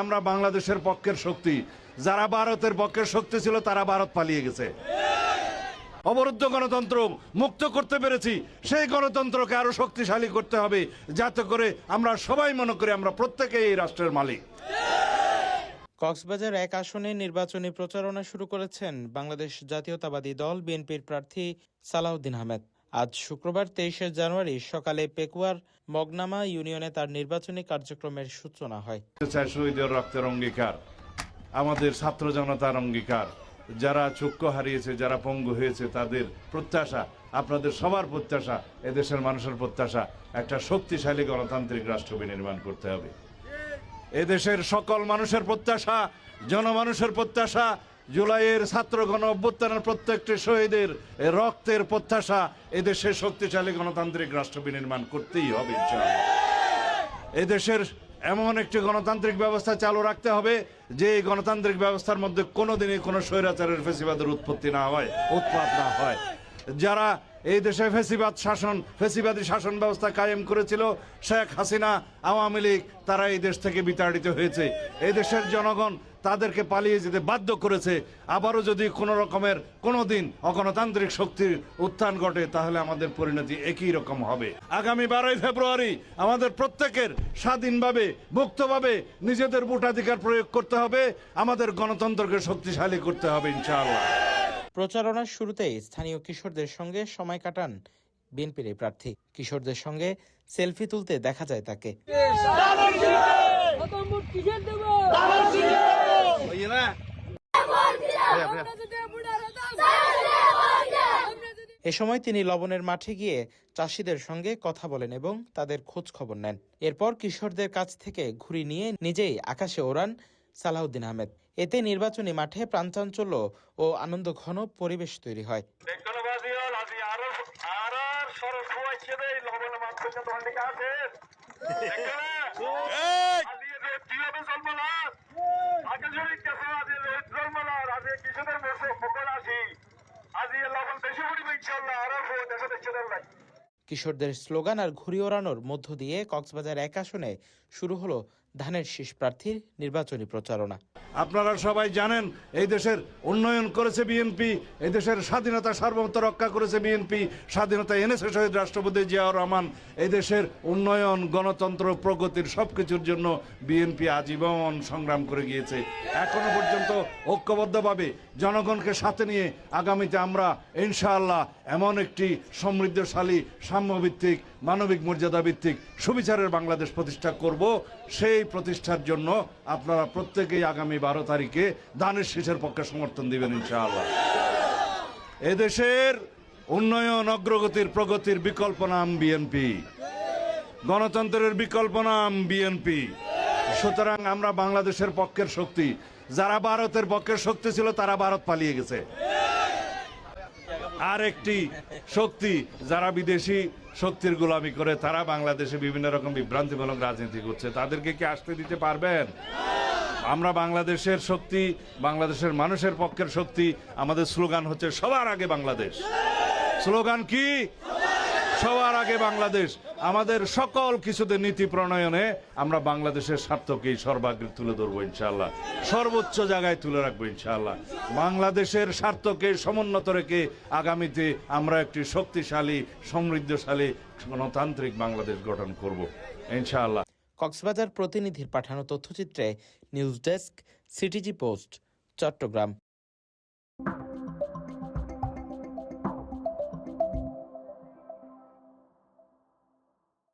আমরা বাংলাদেশের পক্ষের শক্তি। যারা ভারতের পক্ষের শক্তি ছিল তারা ভারত পালিয়ে গেছে। অবরুদ্ধ গণতন্ত্র মুক্ত করতে পেরেছি। সেই গণতন্ত্রকে আরও শক্তিশালী করতে হবে যাতে করে আমরা সবাই মনে করি আমরা প্রত্যেকেই এই রাষ্ট্রের মালিক। কক্সবাজার এক আসনে নির্বাচনী প্রচারণা শুরু করেছেন বাংলাদেশ জাতীয়তাবাদী দল বিএনপির প্রার্থী সালাউদ্দিন আহমেদ। আজ শুক্রবার তেইশে জানুয়ারি সকালে পেকুয়ার মগনামা ইউনিয়নে তার নির্বাচনী কার্যক্রমের সূচনা হয়। শহীদের রক্তের অঙ্গীকার, আমাদের ছাত্র জনতার অঙ্গীকার, যারা চক্ষু হারিয়েছে, যারা পঙ্গু হয়েছে, তাদের প্রত্যাশা, আপনাদের সবার প্রত্যাশা, এদেশের মানুষের প্রত্যাশা, একটা শক্তিশালী গণতান্ত্রিক রাষ্ট্র বিনির্মাণ করতে হবে। এদেশের সকল মানুষের প্রত্যাশা, জনমানুষের প্রত্যাশা জুলাইয়ের ছাত্রগণ অভ্যুত্থানের প্রত্যেকটি শহীদের রক্তের প্রত্যাশা এদেশে শক্তিশালী গণতান্ত্রিক রাষ্ট্র বিনির্মাণ করতেই হবে এদেশের এমন একটি গণতান্ত্রিক ব্যবস্থা চালু রাখতে হবে, যে গণতান্ত্রিক ব্যবস্থার মধ্যে কোনোদিনই কোনো স্বৈরাচারের ফেসিবাদের উৎপত্তি না হয় উৎপাদ না হয়। যারা এই দেশে ফেসিবাদ শাসন, ফেসিবাদী শাসন ব্যবস্থা কায়েম করেছিল, শেখ হাসিনা, আওয়ামী লীগ, তারা এই দেশ থেকে বিতাড়িত হয়েছে। এই দেশের জনগণ তাদেরকে পালিয়ে যেতে বাধ্য করেছে। আবারও যদি কোনো রকমের কোনো দিন অগণতান্ত্রিক শক্তির উত্থান ঘটে, তাহলে আমাদের পরিণতি একই রকম হবে। আগামী বারোই ফেব্রুয়ারি আমাদের প্রত্যেকের স্বাধীনভাবে, মুক্তভাবে নিজেদের ভোটাধিকার প্রয়োগ করতে হবে। আমাদের গণতন্ত্রকে শক্তিশালী করতে হবে, ইনশাআল্লাহ। প্রচারণার শুরুতেই স্থানীয় কিশোরদের সঙ্গে সময় কাটান বিএনপির এই প্রার্থী। কিশোরদের সঙ্গে সেলফি তুলতে দেখা যায় তাকে। এ সময় তিনি লবণের মাঠে গিয়ে চাষিদের সঙ্গে কথা বলেন এবং তাদের খোঁজ খবর নেন। এরপর কিশোরদের কাছ থেকে ঘুরি নিয়ে নিজেই আকাশে ওড়ান সালাউদ্দিন আহমেদ। এতে নির্বাচনী মাঠে প্রাণচাঞ্চল্য ও আনন্দ ঘন পরিবেশ তৈরি হয়। কিশোরদের স্লোগান আর ঘুড়ি ওড়ানোর মধ্য দিয়ে কক্সবাজার এক আসনে শুরু হলো ধানের শীষ প্রার্থীর নির্বাচনী প্রচারণা। আপনারা সবাই জানেন, এই দেশের উন্নয়ন করেছে বিএনপি এই দেশের স্বাধীনতা সার্বভৌমত্ব রক্ষা করেছে বিএনপি স্বাধীনতা এনেছে শহীদ রাষ্ট্রপতি জিয়াউর রহমান। এই দেশের উন্নয়ন, গণতন্ত্র, প্রগতির সব কিছুর জন্য বিএনপি আজীবন সংগ্রাম করে গিয়েছে। এখনও পর্যন্ত ঐক্যবদ্ধভাবে জনগণকে সাথে নিয়ে আগামীতে আমরা ইনশাআল্লাহ এমন একটি সমৃদ্ধশালী সাম্যভিত্তিক মানবিক মর্যাদা ভিত্তিক সুবিচারের বাংলাদেশ প্রতিষ্ঠা করব। সেই প্রতিষ্ঠার জন্য আপনারা প্রত্যেকেই আগামী বারো তারিখে দানের শীষের পক্ষে সমর্থন দিবেন ইনশাআল্লাহ। এদেশের উন্নয়ন, অগ্রগতির প্রগতির বিকল্প নাম বিএনপি। গণতন্ত্রের বিকল্প নাম বিএনপি। সুতরাং আমরা বাংলাদেশের পক্ষের শক্তি, যারা ভারতের পক্ষের শক্তি ছিল, তারা ভারত পালিয়ে গেছে। আর একটি শক্তি, যারা বিদেশি শক্তির গোলামি করে, তারা বাংলাদেশে বিভিন্ন রকম বিভ্রান্তিমূলক রাজনীতি করছে। তাদেরকে কি আসতে দিতে পারবেন? আমরা বাংলাদেশের শক্তি, বাংলাদেশের মানুষের পক্ষের শক্তি, আমাদের স্লোগান হচ্ছে সবার আগে বাংলাদেশ। স্লোগান কি? সবার আগে বাংলাদেশ, আমাদের সকল কিছুতে নীতি প্রণয়নে আমরা বাংলাদেশের স্বার্থকেই সর্বাগ্রে তুলে ধরবো ইনশাল্লাহ সর্বোচ্চ জায়গায় তুলে রাখব ইনশাআল্লাহ। বাংলাদেশের স্বার্থকে সমুন্নত রেখে আগামীতে আমরা একটি শক্তিশালী, সমৃদ্ধশালী, গণতান্ত্রিক বাংলাদেশ গঠন করব ইনশাআল্লাহ। কক্সবাজার প্রতিনিধির পাঠানো তথ্যচিত্রে news desk, CTG post, Chittagong.